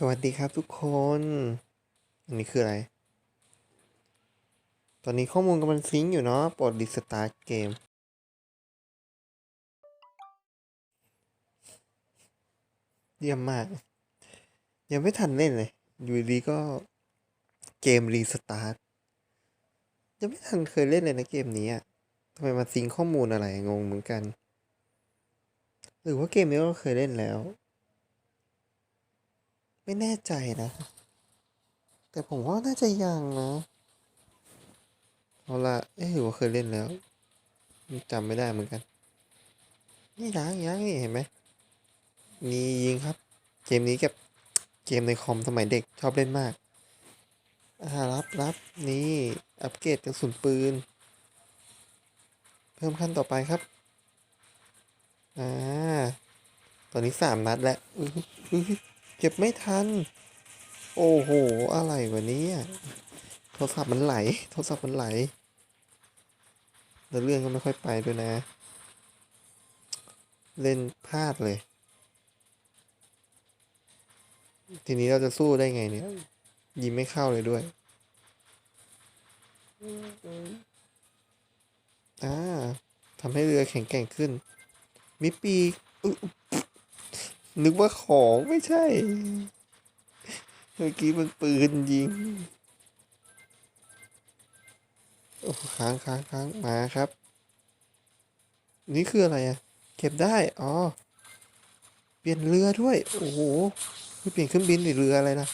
สวัสดีครับทุกคน อันนี้คืออะไร ตอนนี้ข้อมูลกำลังซิงอยู่เนาะโปรดดิสตาร์ทเกม เยี่ยมมาก ยังไม่ทันเล่นเลย อยู่ดีก็เกมรีสตาร์ท ยังไม่ทันเคยเล่นเลยนะเกมนี้อะทำไมมาซิงข้อมูลอะไรงงเหมือนกัน หรือว่าเกมนี้เราเคยเล่นแล้ว ไม่แน่ใจนะ แต่ผมว่าน่าจะยังนะเอาละเอ๊ะหรือว่าเคยเล่นแล้วจำไม่ได้เหมือนกัน นี่ยังยังนี่เห็นไหมมียิงครับ เกมนี้กับเกมในคอมสมัยเด็กชอบเล่นมากอ่ารับรับนี่อัปเกรดกระสุนปืน เพิ่มขั้นต่อไปครับ อ่า ตอนนี้สามนัดแล้ว เก็บไม่ทัน โอ้โห อะไรวะเนี้โทรศัพท์มันไหล โทรศัพท์มันไหลแล้วเรื่องก็ไม่ค่อยไปด้วยนะ เล่นพลาดเลย ทีนี้เราจะสู้ได้ไงเนี่ย ยิงไม่เข้าเลยด้วย อ่าทำให้เรือแข็งแกร่งขึ้น มีปีกอ นึกว่าของไม่ใช่ เมื่อกี้มันปืนยิงโอ้ค้างค้างค้างมาครับ นี่คืออะไรอะเก็บได้ อ๋อ เปลี่ยนเรือด้วย โอ้โหไม่เปลี่ยนเครื่องบินหรือเรืออะไรนะ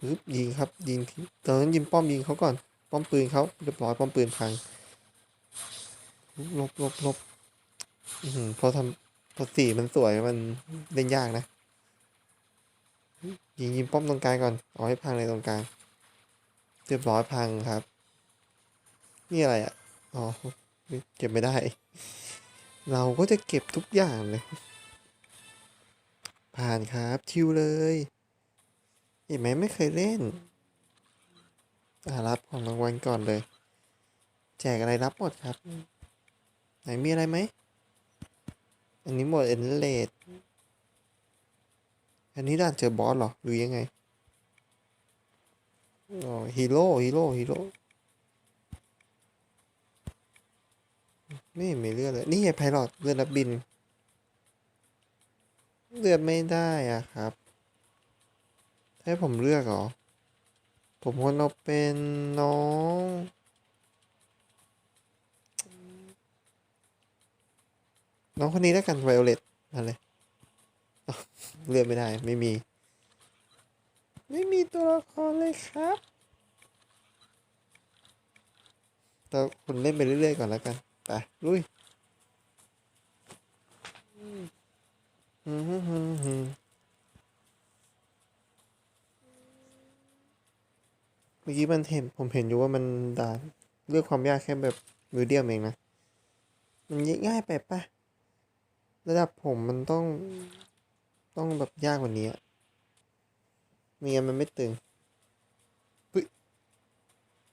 ปึ๊บยิงครับ ยิงตอนนั้นยิงป้อมยิงเขาก่อน ป้อมปืนเขาเรียบร้อยป้อมปืนพังลบลบลบอือพอทำ พอสีมันสวยมันเล่นยากนะ ยิงยิงป้อมตรงกลางก่อน เอาให้พังเลยตรงกลาง เรียบร้อยพังครับ นี่อะไรอะ อ๋อ เก็บไม่ได้ เราก็จะเก็บทุกอย่างเลย ผ่านครับชิวเลยเห็นไหมไม่เคยเล่นอารับของรางวัลก่อนเลย แจกอะไรรับหมดครับ ไหนมีอะไรไหม อันนี้หมดเอ็นเลดอันนี้ด่านเจอบอสเหรอ หรือยังไง อ๋อฮีโร่ฮีโร่ฮีโร่ไม่เห็นมีเลือดเลย นี่ไงไพลอตเลือดนักบิน เลือดไม่ได้อะครับ ให้ผมเลือกเหรอ ผมควรเอาเป็นน้อง น้องคนนี้แล้วกันไวโอเลตมาเลยอ้าวเลือกไม่ได้ไม่มี ไม่มีตัวละครเลยครับแต่คุณเล่นไปเรื่อยๆก่อนแล้วกันไปลุยอืมฮึ่มฮึ่มฮึ่มเมื่อกี้มันเห็นผมเห็นอยู่ว่ามันด่านเลือกความยากแค่แบบมิวเดียมเองนะ มันง่ายไปปะ ระดับผมมันต้องต้องแบบยากกว่านี้ม่งั้นมันไม่ตึงเฮ้ย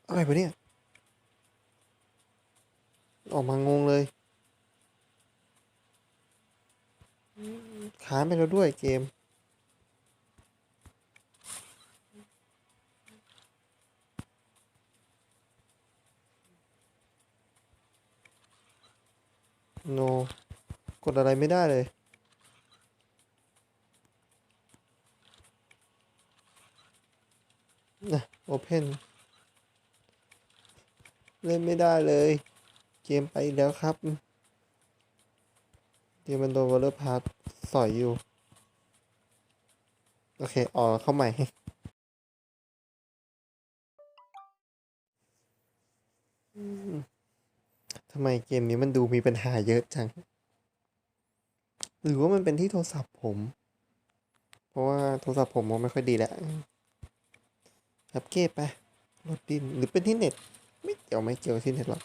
อะไรวะเนี่ย ออกมางงเลยค้างไปแล้วด้วยเกมโน กดอะไรไม่ได้เลยนะโอเพนเล่นไม่ได้เลย เกมไปแล้วครับเกมมันโดนวอลเลอร์พาร์ทสอยอยู่ โอเค ออกเข้าใหม่ทำไมเกมนี้มันดูมีปัญหาเยอะจัง หรือว่ามันเป็นที่โทรศัพท์ผม เพราะว่าโทรศัพท์ผมมันไม่ค่อยดีแล้วอัปเกรดไปลดดินหรือเป็นที่เน็ต ไม่เกี่ยวไม่เกี่ยวที่เน็ตหรอก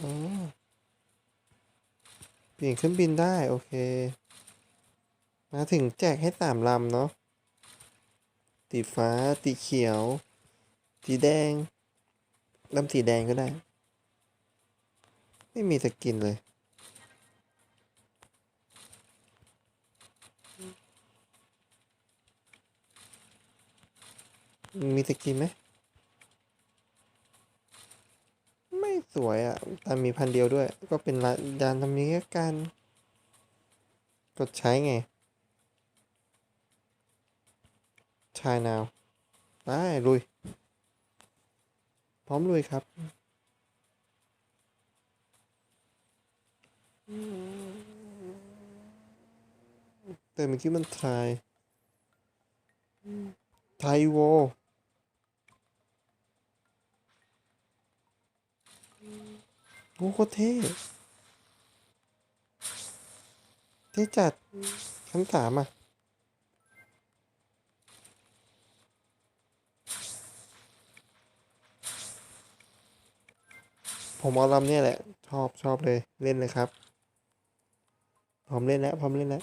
อ๋อเปลี่ยนเครื่องบินได้ โอเค มาถึงแจกให้สามลำเนาะสีฟ้าสีเขียวสีแดงลำสีแดงก็ได้ ไม่มีสกินเลย มีสกินไหม ไม่สวยอะ่ะ แต่มีพันเดียวด้วย ก็เป็นละยานทำนี้กัน กดใช้ไง ใช่นาวได้ลุย พร้อมลุยครับแต่เมื่อกี้มันทาย ไทยโว อ้โคตรเท่เท่จัดชั้นสามอะผมเอาลำเนี่ยแหละ ชอบชอบเลยเล่นเลยครับ พร้อมเล่นแล้วพร้อมเล่นแล้ว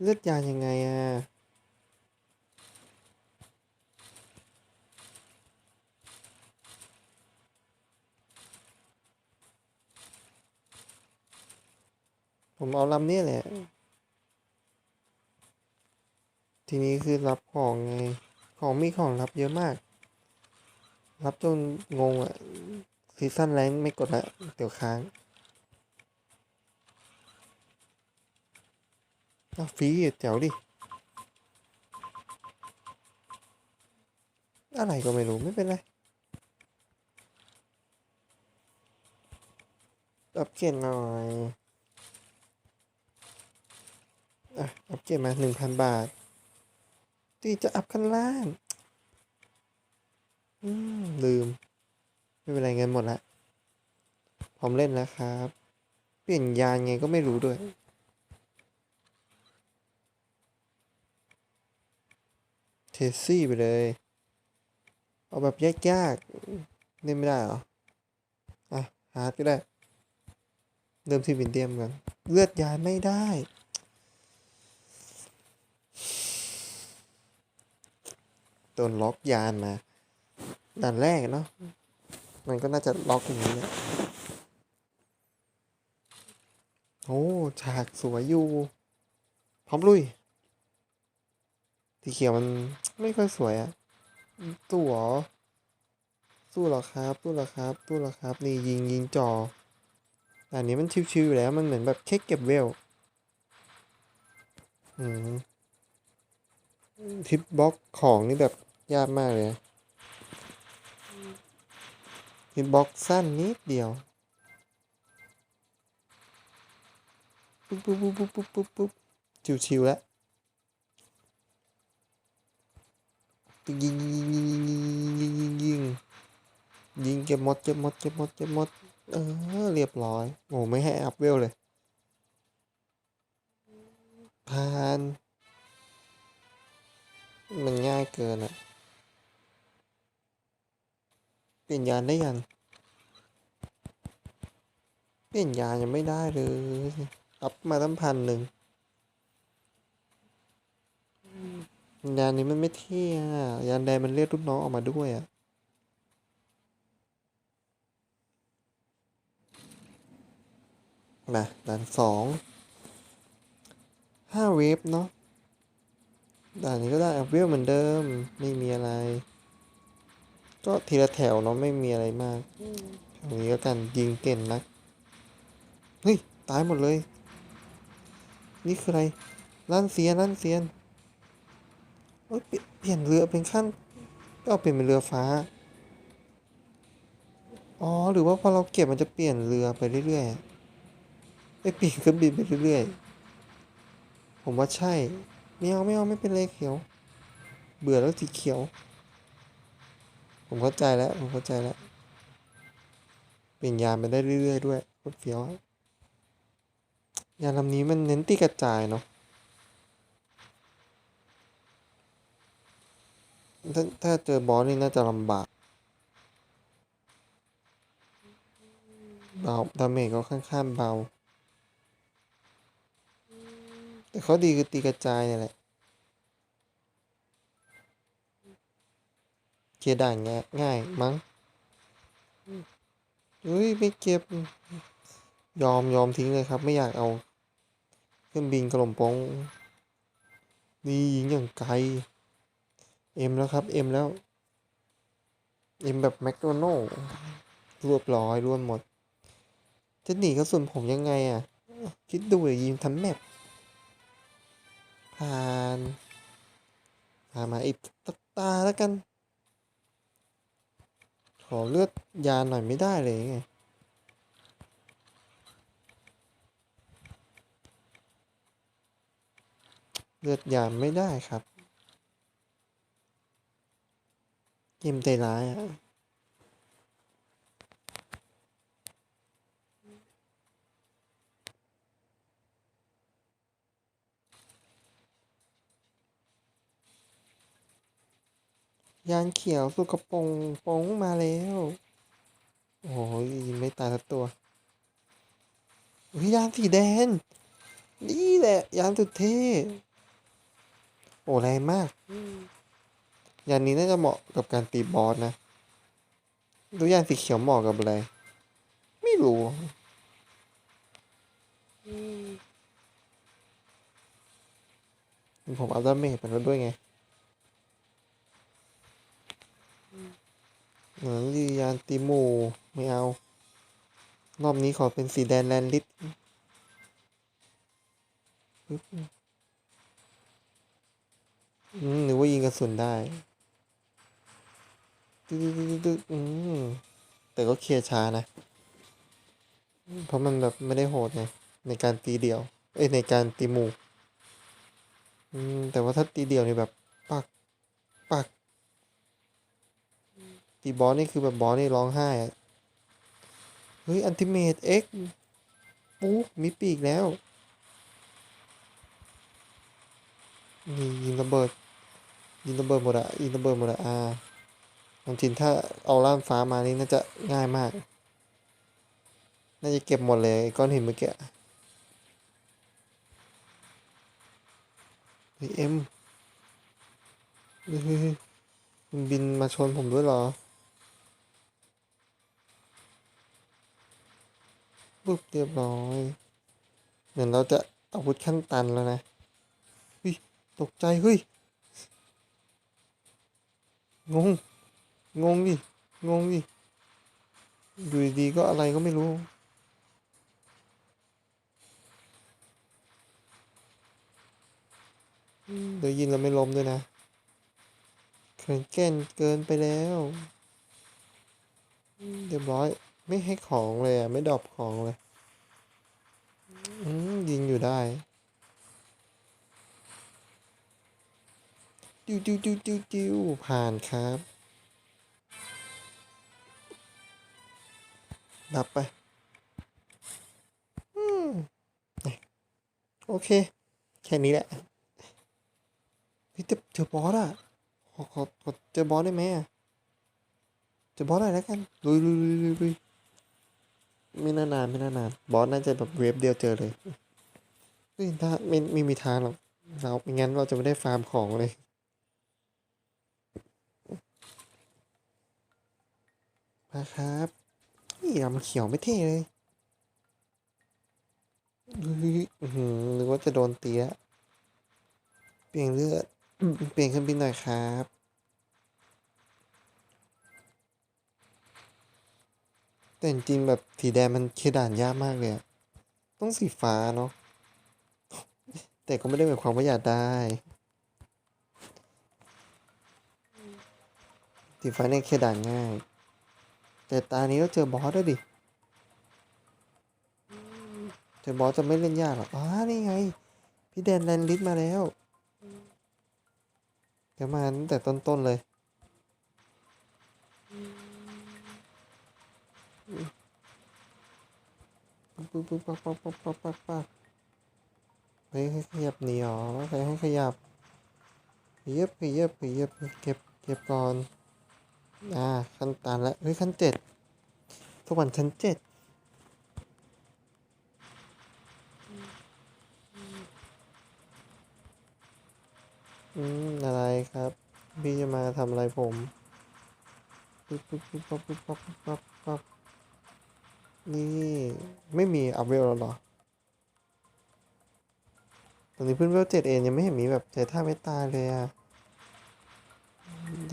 เลือดยายังไงอะ ผมเอาลำเนี่ยแหละ ทีนี้คือรับของไง ของมีของรับเยอะมาก รับจนงงอะซีซั่นแรงไม่กดละเดี๋ยวค้างอ้าวฟรีแจ๋วดิ อะไรก็ไม่รู้ ไม่เป็นไรอัปเกรดหน่อย อะอัปเกรดมาหนึ่งพันบาทตีจะอัพขั้นล่าง อืม ลืม ไม่เป็นไรเงินหมดละพร้อมเล่นแล้วครับ เปลี่ยนยานไงก็ไม่รู้ด้วยเทสซี่ไปเลย เอาแบบยากๆเล่นไม่ได้เหรอ อะ ฮาร์ดก็ได้ เริ่มที่วินเดียมกัน เลือดยานไม่ได้ โดนล็อกยานมาด่านแรกเนาะมันก็น่าจะล็อกอย่างนี้แหละโอ้ฉากสวยอยู่ พร้อมลุยสีเขียวมันไม่ค่อยสวยอะตู้หรอสู้หรอครับตู้หรอครับตู้หรอครับ นี่ยิงยิงจออันนี้มันชิวๆอยู่แล้วมันเหมือนแบบแค่เก็บเวล อืม ทิปบล็อกของนี่แบบยากมากเลยทิปบล็อกสั้นนิดเดียว ปุ๊บปุ๊บปุ๊บปุ๊บปุ๊บปุ๊บปุ๊บชิวๆแล้วยิงยิงยิงยิงยิงยิงยิงยิงยิงเก็บมดเก็บมดเก็บมดเก็บมดเออเรียบร้อยโอ้ไม่ให้อัพเวลเลยผ่าน มันง่ายเกินอะเปลี่ยนยานได้ยัง เปลี่ยนยานยังไม่ได้เลยอัพมาตั้งพันหนึ่งยานนี้มันไม่เท่อะยานแดงมันเรียกรุ่นน้องออกมาด้วยอะนะด่านสองห้าเวฟเนาะ ด่านนี้ก็ได้อัพเวลเหมือนเดิม ไม่มีอะไร ก็ทีละแถวเนาะไม่มีอะไรมากแถวนี้ก็กันยิงเก่งนักเฮ้ยตายหมดเลย นี่คืออะไรลั่นเซียนลั่นเซียนเอ้ยเปลี่ยนเรือเป็นขั้น ก็เปลี่ยนเป็นเรือฟ้า อ๋อหรือว่าพอเราเก็บมันจะเปลี่ยนเรือไปเรื่อยๆไปเปลี่ยนเครื่องบินไปเรื่อยๆผมว่าใช่ ไม่เอาไม่เอาไม่เป็นไรเขียว เบื่อแล้วสีเขียว ผมเข้าใจแล้ว ผมเข้าใจแล้ว เปลี่ยนยานไปได้เรื่อยๆด้วยโคตรเฟี้ยวยานลำนี้มันเน้นตีกระจายเนาะถ้าถ้าเจอบอสนี่น่าจะลำบากเบาดาเมจก็ค่อนข้างเบา แต่เขาดีคือตีกระจายเนี่ยแหละเคลียร์ด่านง่ายง่ายมั้งเฮ้ยไม่เก็บ ยอมยอมทิ้งเลยครับ ไม่อยากเอาเครื่องบินกระหล่ำปองนี่ยิงอย่างไกลเอ็มแล้วครับเอ็มแล้วเอ็มแบบแมคโดนัลรวบร้อยรวมหมด จะหนีกระสุนผมยังไงอะ คิดดูเลยยิงทั้งแมป ผ่านผ่านมาอีกตาตาแล้วกัน ขอเลือดยาหน่อยไม่ได้เลยไงเลือดยาไม่ได้ครับ เกมใจร้ายอะานเขียวสุกระปงปงมาแล้ว โอ้ยไม่ตายสักตัวเฮ้ยานสีแดง นี่แหละ ยานสุดเท่โอ้แรงมาก ยานนี้น่าจะเหมาะกับการตีบอสนะดูยานสีเขียวเหมาะกับอะไร ไม่รู้ผมเอาดาเมจไปแล้วด้วยไง หมือนดียานตีหมูไม่เอา รอบนี้ขอเป็นสีแดงแลนลิสหรือว่ายิงกระสุนได้ตึ๊ดตึ๊ดตึ๊ดตึ๊ดอืมแต่ก็เคลียร์ช้านะ เพราะมันแบบไม่ได้โหดไงในการตีเดี่ยว เอ้ยในการตีหมู่ อืมแต่ว่าถ้าตีเดี่ยวนี่แบบ ตีบอสนี่คือแบบบอสนี่ร้องไห้เฮ้ยอันติเมตเอ็กปุ๊กมีปีกแล้วนี่ยิงระเบิด ยิงระเบิดหมดอะยิงระเบิดหมดอะอ่าจริงๆถ้าเอาล่ามฟ้ามานี่น่าจะง่ายมาก น่าจะเก็บหมดเลยก้อนหินเมื่อกี้เฮ้ยเอ็มเฮ้ยมันบินมาชนผมด้วยเหรอ ปุ๊บเรียบร้อย เหมือนเราจะอาวุธขั้นตันแล้วนะเฮ้ยตกใจเฮ้ยงง งงดิ งงดิ อยู่ดีก็อะไรก็ไม่รู้ เดี๋ยวยินแล้วไม่ล้มด้วยนะเขินแก่นเกินไปแล้ว เรียบร้อย ไม่ให้ของเลยอะ ไม่ดรอปของเลย อืมยิงอยู่ได้จิ้วจิ้วจิ้วจิ้วจิวผ่านครับดับไป อืม โอเค แค่นี้แหละเฮ้ยเจอเจอบอสอะ ขอขอขอเจอบอสได้ไหมอะ เจอบอสหน่อยแล้วกันลุยลุยลุยลุย ไม่นานานไม่นานาน บอสน่าจะแบบเวฟเดียวเจอเลยเฮ้ยถ้าไม่ไม่มีทางหรอกเราไม่งั้นเราจะไม่ได้ฟาร์มของเลยมาครับนี่ลำเขียวไม่เท่เลยเฮ้ยอื้อหือว่าจะโดนตีแล้วเปลี่ยนเลือด เปลี่ยนเครื่องบินหน่อยครับ แต่จริงแบบสีแดงมันเคลียร์ด่านยากมากเลยอะต้องสีฟ้าเนาะ แต่ก็ไม่ได้หมายความว่าอยากได้ สีฟ้าเนี่ยเคลียร์ด่านง่าย แต่ตานี้เราเจอบอสด้วยดิ เจอบอสจะไม่เล่นยากหรอกอ๋อนี่ไง พี่แดนแลนลิสมาแล้วเดี๋ยวมาตั้งแต่ต้นๆเลย ปุ๊บปุ๊บปั๊บปั๊บปั๊บปั๊บปั๊บปั๊บเฮ้ยให้ขยับหนีหรอใครให้ขยับขยับขยับขยับเก็บเก็บก่อนอ่าขั้นตานแล้วเฮ้ยขั้นเจ็ดสวรรค์ชั้นเจ็ดอืมอะไรครับ พี่จะมาทำอะไรผม ปุ๊บปุ๊บปุ๊บปั๊บปุ๊บปั๊บปุ๊บปั๊บปั๊บ นี่ไม่มีอัพเวลแล้วเหรอ ตอนนี้เพิ่งเวลเจ็ดเองยังไม่เห็นมีแบบเจอท่าไม่ตายเลยอะ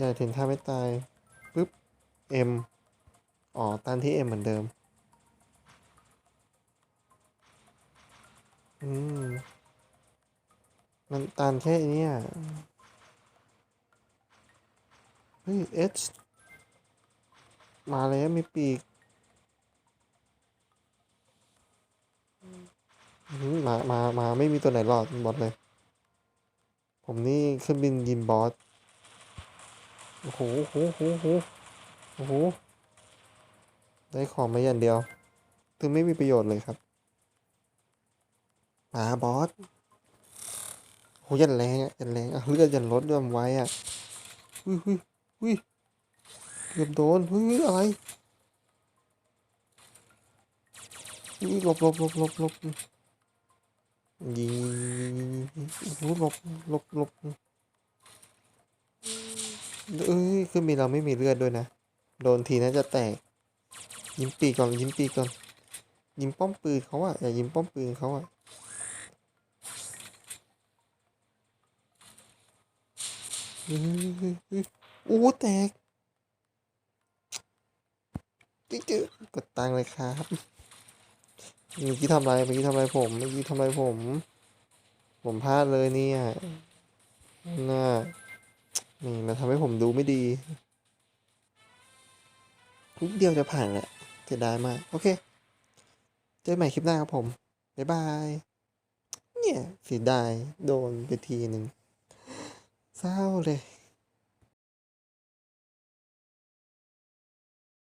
จะถึงท่าไม่ตายปึ๊บ M อ๋อตันที่ M เหมือนเดิม อืม มันตันแค่เนี้ยเฮ้ย H มาแล้วมีปีก มามามาไม่มีตัวไหนรอดบอสเลย ผมนี่ขึ้นบินยินบอส โอ้โหโอ้โหโอ้โหโอ้โห ได้ของมาอย่างเดียวถึงไม่มีประโยชน์เลยครับ มาบอสโหยันแรงอะยันแรงอะเลือดยันลดด้วยมันไว้อะอุ้ยอุ้ยอุ้ยเกือบโดนอุ้ยอุ้ยอะไรอุ้ยหลบหลบหลบหลบหลบ ยิงหลบหลบหลบเอ้ยขึ้นมีเราไม่มีเลือดด้วยนะ โดนทีน่าจะแตก ยิงปีก่อนยิงปีก่อน ยิงป้อมปืนเขาอะอย่ายิงป้อมปืนเขาอะเฮ้ยเฮ้ยเฮ้ยโอ้แตกจิ๊กกดตังเลยครับ เมื่อกี้ทำอะไรเมื่อกี้ทำอะไรผมเมื่อกี้ทำอะไรผม ผมพลาดเลยเนี่ยน่านี่มันทำให้ผมดูไม่ดีทุกเดียวจะผ่านแหละเสียดายมาก โอเค เจอกันใหม่คลิปหน้าครับผม บ๊ายบาย เนี่ยเสียดาย โดนไปทีหนึ่งเศร้าเลย